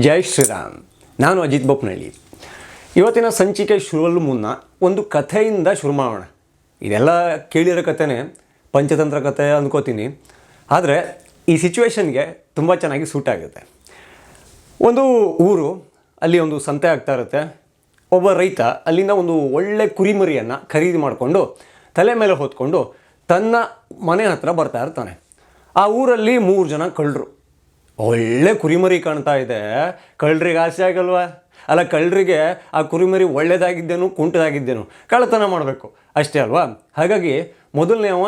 ಜೈ ಶ್ರೀರಾಮ್. ನಾನು ಅಜಿತ್ ಬೊಪ್ನಳ್ಳಿ. ಇವತ್ತಿನ ಸಂಚಿಕೆ ಶುರುವಲ್ಲೂ ಮುನ್ನ ಒಂದು ಕಥೆಯಿಂದ ಶುರು ಮಾಡೋಣ. ಇದೆಲ್ಲ ಕೇಳಿರೋ ಕಥೆನೇ, ಪಂಚತಂತ್ರ ಕಥೆ ಅಂದ್ಕೋತೀನಿ ಆದರೆ ಈ ಸಿಚುವೇಶನ್ಗೆ ತುಂಬ ಚೆನ್ನಾಗಿ ಸೂಟ್ ಆಗುತ್ತೆ. ಒಂದು ಊರು, ಅಲ್ಲಿ ಒಂದು ಸಂತೆ ಆಗ್ತಾ ಇರುತ್ತೆ. ಒಬ್ಬ ರೈತ ಅಲ್ಲಿಂದ ಒಂದು ಒಳ್ಳೆ ಕುರಿಮರಿಯನ್ನು ಖರೀದಿ ಮಾಡಿಕೊಂಡು, ತಲೆ ಮೇಲೆ ಹೊತ್ಕೊಂಡು ತನ್ನ ಮನೆ ಹತ್ರ ಬರ್ತಾ ಇರ್ತಾನೆ. ಆ ಊರಲ್ಲಿ ಮೂರು ಜನ ಕಳ್ಳರು. ಒಳ್ಳೆ ಕುರಿಮರಿ ಕಾಣ್ತಾ ಇದೆ. ಕಳ್ಳರಿಗೆ ಆಸೆ ಆಗಲ್ವಾ? ಅಲ್ಲ, ಕಳ್ಳರಿಗೆ ಆ ಕುರಿಮರಿ ಒಳ್ಳೇದಾಗಿದ್ದೇನು, ಕುಂಟದಾಗಿದ್ದೇನು? ಕಳ್ಳತನ ಮಾಡಬೇಕು. ಅಷ್ಟೇ ಅಲ್ವಾ? ಹಾಗಾಗಿ ಮೊದಲನೇ ಅವ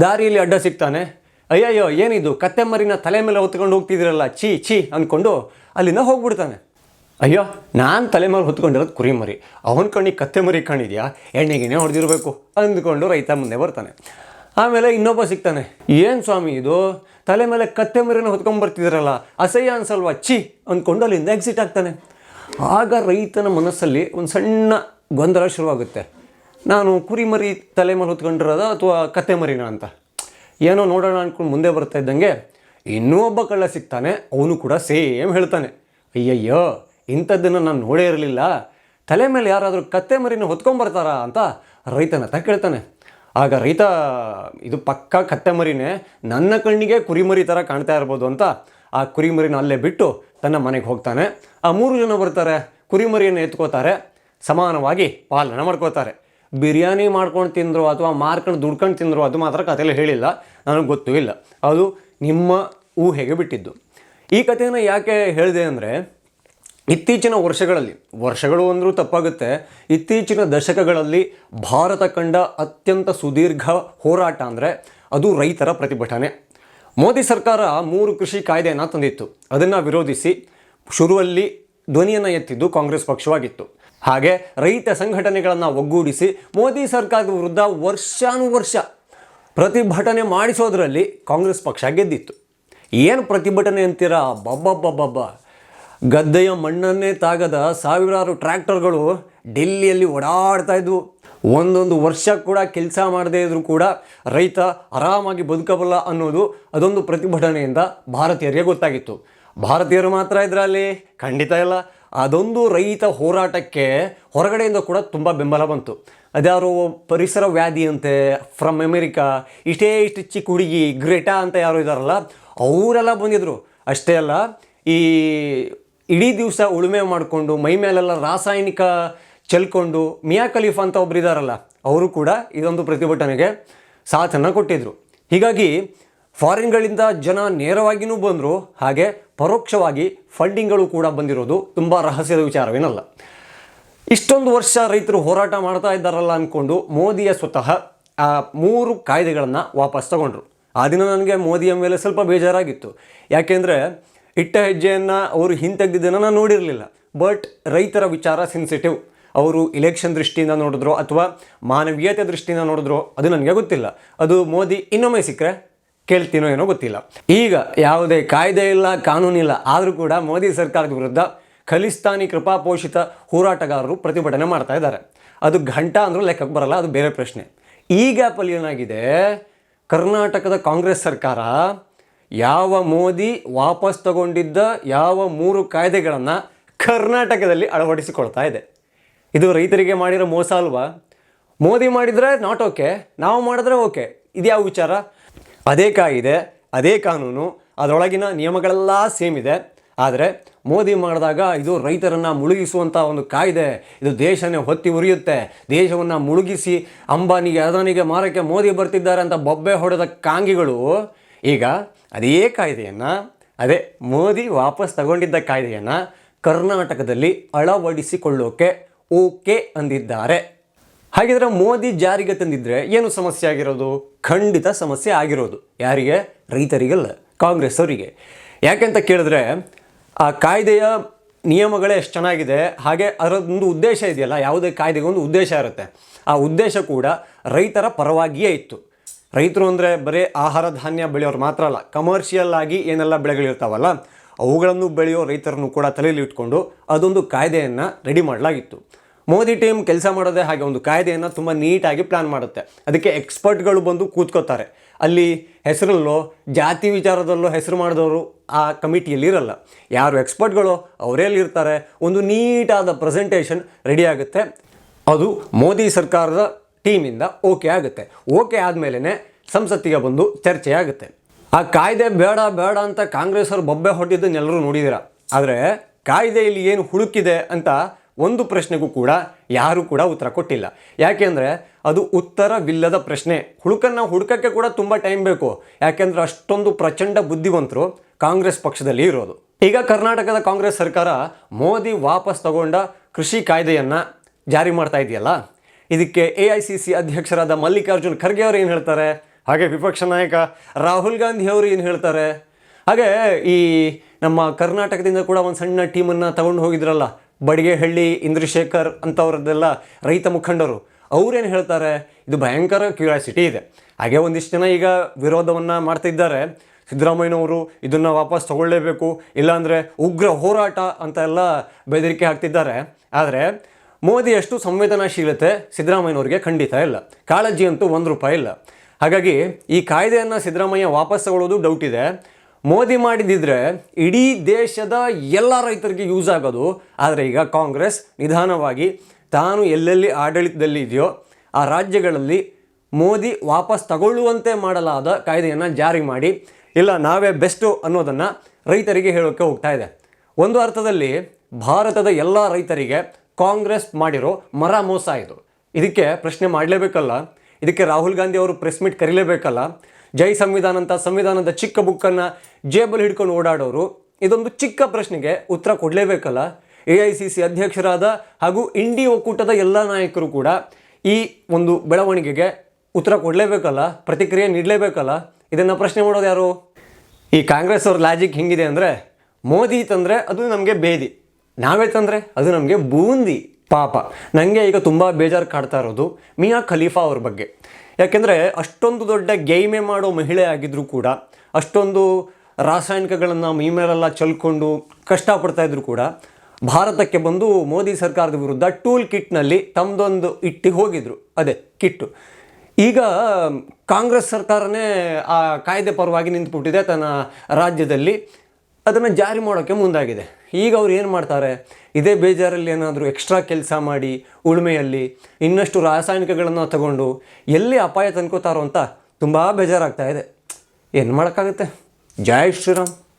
ದಾರಿಯಲ್ಲಿ ಅಡ್ಡ ಸಿಗ್ತಾನೆ. ಅಯ್ಯಯ್ಯೋ, ಏನಿದು? ಕತ್ತೆ ಮರಿನ ತಲೆ ಮೇಲೆ ಹೊತ್ಕೊಂಡು ಹೋಗ್ತಿದ್ದೀರಲ್ಲ, ಛೀ ಛೀ ಅಂದ್ಕೊಂಡು ಅಲ್ಲಿಂದ ಹೋಗ್ಬಿಡ್ತಾನೆ. ಅಯ್ಯೋ, ನಾನು ತಲೆ ಮೇಲೆ ಹೊತ್ಕೊಂಡಿರೋದು ಕುರಿಮರಿ. ಅವನ ಕಣ್ಣಿಗೆ ಕತ್ತೆ ಮರಿ ಕಾಣಿದ್ಯಾ? ಎಣ್ಣೆಗಿನೇ ಹೊಡೆದಿರಬೇಕು ಅಂದ್ಕೊಂಡು ರೈತ ಮುಂದೆ ಬರ್ತಾನೆ. ಆಮೇಲೆ ಇನ್ನೊಬ್ಬ ಸಿಗ್ತಾನೆ. ಏನು ಸ್ವಾಮಿ ಇದು? ತಲೆ ಮೇಲೆ ಕತ್ತೆ ಮರಿನ ಹೊತ್ಕೊಂಡು ಬರ್ತಿದ್ದೀರಲ್ಲ ಅಸಹ್ಯ ಅನ್ಸಲ್ವಾ? ಛಿ ಅಂದ್ಕೊಂಡು ಅಲ್ಲಿಂದ ಎಕ್ಸಿಟ್ ಆಗ್ತಾನೆ. ಆಗ ರೈತನ ಮನಸ್ಸಲ್ಲಿ ಒಂದು ಸಣ್ಣ ಗೊಂದಲ ಶುರುವಾಗುತ್ತೆ. ನಾನು ಕುರಿ ಮರಿ ತಲೆ ಮೇಲೆ ಹೊತ್ಕೊಂಡಿರೋದ ಅಥವಾ ಕತ್ತೆ ಮರಿನ ಅಂತ? ಏನೋ ನೋಡೋಣ ಅಂದ್ಕೊಂಡು ಮುಂದೆ ಬರ್ತಾ ಇದ್ದಂಗೆ ಇನ್ನೂ ಒಬ್ಬ ಕಳ್ಳ ಸಿಗ್ತಾನೆ, ಅವನು ಕೂಡ ಸೇಮ್ ಹೇಳ್ತಾನೆ. ಅಯ್ಯಯ್ಯೋ, ಇಂಥದ್ದನ್ನು ನಾನು ನೋಡೇ ಇರಲಿಲ್ಲ. ತಲೆ ಮೇಲೆ ಯಾರಾದರೂ ಕತ್ತೆ ಮರಿನ ಹೊತ್ಕೊಂಬರ್ತಾರಾ ಅಂತ ರೈತನ ಕೇಳ್ತಾನೆ. ಆಗ ರೈತ, ಇದು ಪಕ್ಕ ಕತ್ತೆ ಮರಿನೇ ನನ್ನ ಕಣ್ಣಿಗೆ ಕುರಿಮರಿ ಥರ ಕಾಣ್ತಾ ಇರ್ಬೋದು ಅಂತ ಆ ಕುರಿಮರಿನ ಅಲ್ಲೇ ಬಿಟ್ಟು ತನ್ನ ಮನೆಗೆ ಹೋಗ್ತಾನೆ. ಆ ಮೂರು ಜನ ಬರ್ತಾರೆ, ಕುರಿಮರಿಯನ್ನು ಎತ್ಕೋತಾರೆ, ಸಮಾನವಾಗಿ ಪಾಲನೆ ಮಾಡ್ಕೋತಾರೆ. ಬಿರಿಯಾನಿ ಮಾಡ್ಕೊಂಡು ತಿಂದರು ಅಥವಾ ಮಾರ್ಕೊಂಡು ದುಡ್ಕೊಂಡು ತಿಂದರು ಅದು ಮಾತ್ರ ಕಥೆಯಲ್ಲಿ ಹೇಳಿಲ್ಲ, ನನಗೆ ಗೊತ್ತೂ ಇಲ್ಲ. ಅದು ನಿಮ್ಮ ಊಹೆಗೆ ಬಿಟ್ಟಿದ್ದು. ಈ ಕಥೆಯನ್ನು ಯಾಕೆ ಹೇಳಿದೆ ಅಂದರೆ ಇತ್ತೀಚಿನ ವರ್ಷಗಳಲ್ಲಿ, ವರ್ಷಗಳು ಅಂದರೂ ತಪ್ಪಾಗುತ್ತೆ. ಇತ್ತೀಚಿನ ದಶಕಗಳಲ್ಲಿ ಭಾರತ ಕಂಡ ಅತ್ಯಂತ ಸುದೀರ್ಘ ಹೋರಾಟ ಅಂದರೆ ಅದು ರೈತರ ಪ್ರತಿಭಟನೆ. ಮೋದಿ ಸರ್ಕಾರ ಮೂರು ಕೃಷಿ ಕಾಯ್ದೆಯನ್ನು ತಂದಿತ್ತು. ಅದನ್ನು ವಿರೋಧಿಸಿ ಶುರುವಲ್ಲಿ ಧ್ವನಿಯನ್ನು ಎತ್ತಿದ್ದು ಕಾಂಗ್ರೆಸ್ ಪಕ್ಷವಾಗಿತ್ತು. ಹಾಗೆ ರೈತ ಸಂಘಟನೆಗಳನ್ನು ಒಗ್ಗೂಡಿಸಿ ಮೋದಿ ಸರ್ಕಾರದ ವಿರುದ್ಧ ವರ್ಷಾನುವರ್ಷ ಪ್ರತಿಭಟನೆ ಮಾಡಿಸೋದರಲ್ಲಿ ಕಾಂಗ್ರೆಸ್ ಪಕ್ಷ ಗೆದ್ದಿತ್ತು. ಏನು ಪ್ರತಿಭಟನೆ ಅಂತೀರಾ? ಬಬ್ಬಬ್ಬಬ್ಬಬ್ಬ. ಗದ್ದೆಯ ಮಣ್ಣನ್ನೇ ತಾಗದ ಸಾವಿರಾರು ಟ್ರ್ಯಾಕ್ಟರ್ಗಳು ಡೆಲ್ಲಿಯಲ್ಲಿ ಓಡಾಡ್ತಾ ಇದ್ವು. ಒಂದೊಂದು ವರ್ಷ ಕೂಡ ಕೆಲಸ ಮಾಡದೇ ಇದ್ರೂ ಕೂಡ ರೈತ ಆರಾಮಾಗಿ ಬದುಕಬಲ್ಲ ಅನ್ನೋದು ಅದೊಂದು ಪ್ರತಿಭಟನೆಯಿಂದ ಭಾರತೀಯರಿಗೆ ಗೊತ್ತಾಗಿತ್ತು. ಭಾರತೀಯರು ಮಾತ್ರ ಇದರಲ್ಲಿ? ಖಂಡಿತ ಇಲ್ಲ. ಅದೊಂದು ರೈತ ಹೋರಾಟಕ್ಕೆ ಹೊರಗಡೆಯಿಂದ ಕೂಡ ತುಂಬ ಬೆಂಬಲ ಬಂತು. ಅದ್ಯಾರೋ ಪರಿಸರ ವ್ಯಾಧಿ ಅಂತೆ ಫ್ರಮ್ ಅಮೆರಿಕಾ, ಇಷ್ಟೇ ಇಷ್ಟು ಚಿಕ್ಕ ಹುಡುಗಿ ಗ್ರೇಟಾ ಅಂತ ಯಾರು ಇದ್ದಾರಲ್ಲ, ಅವರೆಲ್ಲ ಬಂದಿದ್ರು. ಅಷ್ಟೇ ಅಲ್ಲ, ಈ ಇಡೀ ದಿವಸ ಉಳುಮೆ ಮಾಡಿಕೊಂಡು, ಮೈ ಮೇಲೆಲ್ಲ ರಾಸಾಯನಿಕ ಚೆಲ್ಕೊಂಡು, ಮಿಯಾ ಖಲೀಫ್ ಅಂತ ಒಬ್ರು ಇದ್ದಾರಲ್ಲ ಅವರು ಕೂಡ ಇದೊಂದು ಪ್ರತಿಭಟನೆಗೆ ಸಾಥನ್ನು ಕೊಟ್ಟಿದ್ರು. ಹೀಗಾಗಿ ಫಾರಿನ್ಗಳಿಂದ ಜನ ನೇರವಾಗಿಯೂ ಬಂದರು, ಹಾಗೆ ಪರೋಕ್ಷವಾಗಿ ಫಂಡಿಂಗ್ಗಳು ಕೂಡ ಬಂದಿರೋದು ತುಂಬ ರಹಸ್ಯದ ವಿಚಾರವೇನಲ್ಲ. ಇಷ್ಟೊಂದು ವರ್ಷ ರೈತರು ಹೋರಾಟ ಮಾಡ್ತಾ ಇದ್ದಾರಲ್ಲ ಅಂದ್ಕೊಂಡು ಮೋದಿಯ ಸ್ವತಃ, ಆ ಮೂರು ಕಾಯ್ದೆಗಳನ್ನು ವಾಪಸ್ ತಗೊಂಡ್ರು. ಆ ದಿನ ನನಗೆ ಮೋದಿಯ ಮೇಲೆ ಸ್ವಲ್ಪ ಬೇಜಾರಾಗಿತ್ತು. ಯಾಕೆಂದರೆ ಇಟ್ಟ ಹೆಜ್ಜೆಯನ್ನು ಅವರು ಹಿಂತೆಗೆದಿದ್ದನ್ನು ನಾನು ನೋಡಿರಲಿಲ್ಲ. ಬಟ್ ರೈತರ ವಿಚಾರ ಸೆನ್ಸಿಟಿವ್ ಅವರು ಇಲೆಕ್ಷನ್ ದೃಷ್ಟಿಯಿಂದ ನೋಡಿದ್ರು ಅಥವಾ ಮಾನವೀಯತೆ ದೃಷ್ಟಿಯಿಂದ ನೋಡಿದ್ರು ಅದು ನನಗೆ ಗೊತ್ತಿಲ್ಲ. ಅದು ಮೋದಿ ಇನ್ನೊಮ್ಮೆ ಸಿಕ್ಕರೆ ಕೇಳ್ತೀನೋ ಏನೋ ಗೊತ್ತಿಲ್ಲ. ಈಗ ಯಾವುದೇ ಕಾಯ್ದೆ ಇಲ್ಲ ಕಾನೂನಿಲ್ಲ ಆದರೂ ಕೂಡ ಮೋದಿ ಸರ್ಕಾರದ ವಿರುದ್ಧ ಖಲಿಸ್ತಾನಿ ಕೃಪಾಪೋಷಿತ ಹೋರಾಟಗಾರರು ಪ್ರತಿಭಟನೆ ಮಾಡ್ತಾ ಇದ್ದಾರೆ. ಅದು ಘಂಟಾ ಅಂದರೂ ಲೆಕ್ಕಕ್ಕೆ ಬರಲ್ಲ, ಅದು ಬೇರೆ ಪ್ರಶ್ನೆ. ಈಗ ಪಲ್ಯನಾಗಿದೆ ಕರ್ನಾಟಕದ ಕಾಂಗ್ರೆಸ್ ಸರ್ಕಾರ ಯಾವ ಮೋದಿ ವಾಪಸ್ ತಗೊಂಡಿದ್ದ ಯಾವ ಮೂರು ಕಾಯ್ದೆಗಳನ್ನು ಕರ್ನಾಟಕದಲ್ಲಿ ಅಳವಡಿಸಿಕೊಳ್ತಾ ಇದೆ. ಇದು ರೈತರಿಗೆ ಮಾಡಿರೋ ಮೋಸ ಅಲ್ವಾ? ಮೋದಿ ಮಾಡಿದರೆ ನಾಟ್ ಓಕೆ ನಾವು ಮಾಡಿದ್ರೆ ಓಕೆ ಇದ್ಯಾವ ವಿಚಾರ? ಅದೇ ಕಾಯಿದೆ, ಅದೇ ಕಾನೂನು, ಅದರೊಳಗಿನ ನಿಯಮಗಳೆಲ್ಲ ಸೇಮ್ ಇದೆ. ಆದರೆ ಮೋದಿ ಮಾಡಿದಾಗ ಇದು ರೈತರನ್ನು ಮುಳುಗಿಸುವಂಥ ಒಂದು ಕಾಯ್ದೆ. ಇದು ದೇಶನೇ ಹೊತ್ತಿ ಉರಿಯುತ್ತೆ. ದೇಶವನ್ನು ಮುಳುಗಿಸಿ ಅಂಬಾನಿಗೆ, ಅದಾನಿಗೆ ಮಾರಕ್ಕೆ ಮೋದಿ ಬರ್ತಿದ್ದಾರೆ ಅಂತ ಬೊಬ್ಬೆ ಹೊಡೆದ ಕಾಂಗಿಗಳು ಈಗ ಅದೇ ಕಾಯ್ದೆಯನ್ನು, ಅದೇ ಮೋದಿ ವಾಪಸ್ ತಗೊಂಡಿದ್ದ ಕಾಯ್ದೆಯನ್ನು ಕರ್ನಾಟಕದಲ್ಲಿ ಅಳವಡಿಸಿಕೊಳ್ಳೋಕೆ ಓಕೆ ಅಂದಿದ್ದಾರೆ. ಹಾಗಿದ್ರೆ ಮೋದಿ ಜಾರಿಗೆ ತಂದಿದ್ರೆ ಏನು ಸಮಸ್ಯೆ ಆಗಿರೋದು? ಖಂಡಿತ ಸಮಸ್ಯೆ ಆಗಿರೋದು. ಯಾರಿಗೆ? ರೈತರಿಗಲ್ಲ ಕಾಂಗ್ರೆಸ್ ಅವರಿಗೆ ಯಾಕೆಂತ ಕೇಳಿದ್ರೆ, ಆ ಕಾಯ್ದೆಯ ನಿಯಮಗಳೇ ಎಷ್ಟು ಚೆನ್ನಾಗಿದೆ, ಹಾಗೆ ಅದರದೊಂದು ಉದ್ದೇಶ ಇದೆಯಲ್ಲ, ಯಾವುದೇ ಕಾಯ್ದೆಗೊಂದು ಉದ್ದೇಶ ಇರುತ್ತೆ. ಆ ಉದ್ದೇಶ ಕೂಡ ರೈತರ ಪರವಾಗಿಯೇ ಇತ್ತು. ರೈತರು ಅಂದರೆ ಬರೀ ಆಹಾರ ಧಾನ್ಯ ಬೆಳೆಯೋರು ಮಾತ್ರ ಅಲ್ಲ ಕಮರ್ಷಿಯಲ್ ಆಗಿ ಏನೆಲ್ಲ ಬೆಳೆಗಳಿರ್ತಾವಲ್ಲ, ಅವುಗಳನ್ನು ಬೆಳೆಯೋ ರೈತರನ್ನು ಕೂಡ ತಲೆಯಲ್ಲಿ ಇಟ್ಕೊಂಡು ಅದೊಂದು ಕಾಯ್ದೆಯನ್ನು ರೆಡಿ ಮಾಡಲಾಗಿತ್ತು. ಮೋದಿ ಟೀಮ್ ಕೆಲಸ ಮಾಡೋದೇ ಹಾಗೆ ಒಂದು ಕಾಯ್ದೆಯನ್ನು ತುಂಬ ನೀಟಾಗಿ ಪ್ಲಾನ್ ಮಾಡುತ್ತೆ. ಅದಕ್ಕೆ ಎಕ್ಸ್ಪರ್ಟ್ಗಳು ಬಂದು ಕೂತ್ಕೋತಾರೆ. ಅಲ್ಲಿ ಹೆಸರಲ್ಲೋ, ಜಾತಿ ವಿಚಾರದಲ್ಲೋ ಹೆಸರು ಮಾಡಿದವರು ಆ ಕಮಿಟಿಯಲ್ಲಿ ಇರಲ್ಲ. ಯಾರು ಎಕ್ಸ್ಪರ್ಟ್ಗಳು ಅವರೇ ಇರ್ತಾರೆ. ಒಂದು ನೀಟಾದ ಪ್ರೆಸೆಂಟೇಷನ್ ರೆಡಿ ಆಗುತ್ತೆ. ಅದು ಮೋದಿ ಸರ್ಕಾರದ ಟೀಮಿಂದ ಓಕೆ ಆಗುತ್ತೆ. ಓಕೆ ಆದಮೇಲೆ ಸಂಸತ್ತಿಗೆ ಬಂದು ಚರ್ಚೆ ಆಗುತ್ತೆ. ಆ ಕಾಯ್ದೆ ಬೇಡ ಬೇಡ ಅಂತ ಕಾಂಗ್ರೆಸ್ ಅವರು ಬೊಬ್ಬೆ ಹೊಟ್ಟಿದ್ದನ್ನೆಲ್ಲರೂ ನೋಡಿದ್ದೀರ ಆದರೆ ಕಾಯ್ದೆಯಲ್ಲಿ ಏನು ಹುಡುಕಿದೆ ಅಂತ ಒಂದು ಪ್ರಶ್ನೆಗೂ ಕೂಡ ಯಾರೂ ಕೂಡ ಉತ್ತರ ಕೊಟ್ಟಿಲ್ಲ. ಯಾಕೆಂದರೆ ಅದು ಉತ್ತರವಿಲ್ಲದ ಪ್ರಶ್ನೆ. ಹುಡುಕನ್ನು ಹುಡುಕಕ್ಕೆ ಕೂಡ ತುಂಬ ಟೈಮ್ ಬೇಕು. ಯಾಕೆಂದ್ರೆ ಅಷ್ಟೊಂದು ಪ್ರಚಂಡ ಬುದ್ಧಿವಂತರು ಕಾಂಗ್ರೆಸ್ ಪಕ್ಷದಲ್ಲಿ ಇರೋದು. ಈಗ ಕರ್ನಾಟಕದ ಕಾಂಗ್ರೆಸ್ ಸರ್ಕಾರ ಮೋದಿ ವಾಪಸ್ ತಗೊಂಡ ಕೃಷಿ ಕಾಯ್ದೆಯನ್ನು ಜಾರಿ ಮಾಡ್ತಾ ಇದೆಯಲ್ಲ? ಇದಕ್ಕೆ ಎ ಐ ಸಿ ಸಿ ಅಧ್ಯಕ್ಷರಾದ ಮಲ್ಲಿಕಾರ್ಜುನ್ ಖರ್ಗೆ ಅವರು ಏನು ಹೇಳ್ತಾರೆ? ಹಾಗೆ ವಿಪಕ್ಷ ನಾಯಕ ರಾಹುಲ್ ಗಾಂಧಿ ಅವರು ಏನು ಹೇಳ್ತಾರೆ? ಹಾಗೆ ಈ ನಮ್ಮ ಕರ್ನಾಟಕದಿಂದ ಕೂಡ ಒಂದು ಸಣ್ಣ ಟೀಮನ್ನು ತಗೊಂಡು ಹೋಗಿದ್ರಲ್ಲ, ಬಡಿಗೆಹಳ್ಳಿ, ಇಂದ್ರಶೇಖರ್ ಅಂಥವ್ರದ್ದೆಲ್ಲ ರೈತ ಮುಖಂಡರು ಅವ್ರೇನು ಹೇಳ್ತಾರೆ? ಇದು ಭಯಂಕರ ಕ್ಯೂರಿಯಾಸಿಟಿ ಇದೆ. ಹಾಗೆ ಒಂದಿಷ್ಟು ಜನ ಈಗ ವಿರೋಧವನ್ನು ಮಾಡ್ತಿದ್ದಾರೆ. ಸಿದ್ದರಾಮಯ್ಯನವರು ಇದನ್ನು ವಾಪಸ್ ತಗೊಳ್ಳೇಬೇಕು, ಇಲ್ಲಾಂದರೆ ಉಗ್ರ ಹೋರಾಟ ಅಂತ ಎಲ್ಲ ಬೆದರಿಕೆ ಹಾಕ್ತಿದ್ದಾರೆ. ಆದರೆ ಮೋದಿಯಷ್ಟು ಸಂವೇದನಾಶೀಲತೆ ಸಿದ್ದರಾಮಯ್ಯನವರಿಗೆ ಖಂಡಿತ ಇಲ್ಲ. ಕಾಳಜಿ ಅಂತೂ ಒಂದು ರೂಪಾಯಿ ಇಲ್ಲ. ಹಾಗಾಗಿ ಈ ಕಾಯ್ದೆಯನ್ನು ಸಿದ್ದರಾಮಯ್ಯ ವಾಪಸ್ ತಗೊಳ್ಳೋದು ಡೌಟ್ ಇದೆ. ಮೋದಿ ಮಾಡಿದಿದ್ರೆ ಇಡೀ ದೇಶದ ಎಲ್ಲ ರೈತರಿಗೆ ಯೂಸ್ ಆಗೋದು. ಆದರೆ ಈಗ ಕಾಂಗ್ರೆಸ್ ನಿಧಾನವಾಗಿ ತಾನು ಎಲ್ಲೆಲ್ಲಿ ಆಡಳಿತದಲ್ಲಿ ಇದೆಯೋ ಆ ರಾಜ್ಯಗಳಲ್ಲಿ ಮೋದಿ ವಾಪಸ್ ತಗೊಳ್ಳುವಂತೆ ಮಾಡಲಾದ ಕಾಯ್ದೆಯನ್ನು ಜಾರಿ ಮಾಡಿ. ಇಲ್ಲ, ನಾವೇ ಬೆಸ್ಟು ಅನ್ನೋದನ್ನು ರೈತರಿಗೆ ಹೇಳೋಕ್ಕೆ ಹೋಗ್ತಾ ಇದೆ. ಒಂದು ಅರ್ಥದಲ್ಲಿ ಭಾರತದ ಎಲ್ಲ ರೈತರಿಗೆ ಕಾಂಗ್ರೆಸ್ ಮಾಡಿರೋ ಮರ ಮೋಸ ಇದು. ಇದಕ್ಕೆ ಪ್ರಶ್ನೆ ಮಾಡಲೇಬೇಕಲ್ಲ? ಇದಕ್ಕೆ ರಾಹುಲ್ ಗಾಂಧಿ ಅವರು ಪ್ರೆಸ್ ಮೀಟ್ ಕರೀಲೇಬೇಕಲ್ಲ? ಜೈ ಸಂವಿಧಾನ ಅಂತ ಸಂವಿಧಾನದ ಚಿಕ್ಕ ಬುಕ್ಕನ್ನು ಜೇಬಲ್ಲಿ ಹಿಡ್ಕೊಂಡು ಓಡಾಡೋರು, ಇದೊಂದು ಚಿಕ್ಕ ಪ್ರಶ್ನೆಗೆ ಉತ್ತರ ಕೊಡಲೇಬೇಕಲ್ಲ? ಎ ಐ ಸಿ ಸಿ ಅಧ್ಯಕ್ಷರಾದ ಹಾಗೂ ಇಂಡಿ ಒಕ್ಕೂಟದ ಎಲ್ಲ ನಾಯಕರು ಕೂಡ ಈ ಒಂದು ಬೆಳವಣಿಗೆಗೆ ಉತ್ತರ ಕೊಡಲೇಬೇಕಲ್ಲ? ಪ್ರತಿಕ್ರಿಯೆ ನೀಡಲೇಬೇಕಲ್ಲ? ಇದನ್ನು ಪ್ರಶ್ನೆ ಮಾಡೋದು ಯಾರು? ಈ ಕಾಂಗ್ರೆಸ್ ಅವ್ರ ಲಾಜಿಕ್ ಹೆಂಗಿದೆ ಅಂದರೆ, ಮೋದಿ ತಂದರೆ ಅದು ನಮಗೆ ಬೇದಿ ನಾವೇ ತಂದರೆ ಅದು ನಮಗೆ ಬೂಂದಿ ಪಾಪ. ನನಗೆ ಈಗ ತುಂಬ ಬೇಜಾರು ಕಾಡ್ತಾ ಇರೋದು ಮಿಯಾ ಖಲೀಫಾ ಅವ್ರ ಬಗ್ಗೆ. ಯಾಕೆಂದರೆ ಅಷ್ಟೊಂದು ದೊಡ್ಡ ಗೇಮೆ ಮಾಡೋ ಮಹಿಳೆ ಆಗಿದ್ದರೂ ಕೂಡ, ಅಷ್ಟೊಂದು ರಾಸಾಯನಿಕಗಳನ್ನು ಮೈ ಮೇಲೆಲ್ಲ ಚಲ್ಕೊಂಡು ಕಷ್ಟಪಡ್ತಾ ಇದ್ರು ಕೂಡ, ಭಾರತಕ್ಕೆ ಬಂದು ಮೋದಿ ಸರ್ಕಾರದ ವಿರುದ್ಧ ಟೂಲ್ ಕಿಟ್ನಲ್ಲಿ ತಮ್ಮದೊಂದು ಇಟ್ಟಿಗೆ ಹೋಗಿದ್ರು. ಅದೇ ಕಿಟ್ಟು. ಈಗ ಕಾಂಗ್ರೆಸ್ ಸರ್ಕಾರನೇ ಆ ಕಾಯ್ದೆ ಪರವಾಗಿ ನಿಂತುಬಿಟ್ಟಿದೆ ತನ್ನ ರಾಜ್ಯದಲ್ಲಿ. ಅದನ್ನು ಜಾರಿ ಮಾಡೋಕ್ಕೆ ಮುಂದಾಗಿದೆ. ಈಗ ಅವ್ರು ಏನು ಮಾಡ್ತಾರೆ? ಇದೇ ಬೇಜಾರಲ್ಲಿ ಏನಾದರೂ ಎಕ್ಸ್ಟ್ರಾ ಕೆಲಸ ಮಾಡಿ, ಉಳುಮೆಯಲ್ಲಿ ಇನ್ನಷ್ಟು ರಾಸಾಯನಿಕಗಳನ್ನು ತಗೊಂಡು ಎಲ್ಲಿ ಅಪಾಯ ತಂದ್ಕೋತಾರೋ ಅಂತ ತುಂಬ ಬೇಜಾರಾಗ್ತಾ ಇದೆ. ಏನು ಮಾಡೋಕ್ಕಾಗುತ್ತೆ? ಜಯ ಶ್ರೀರಾಮ್.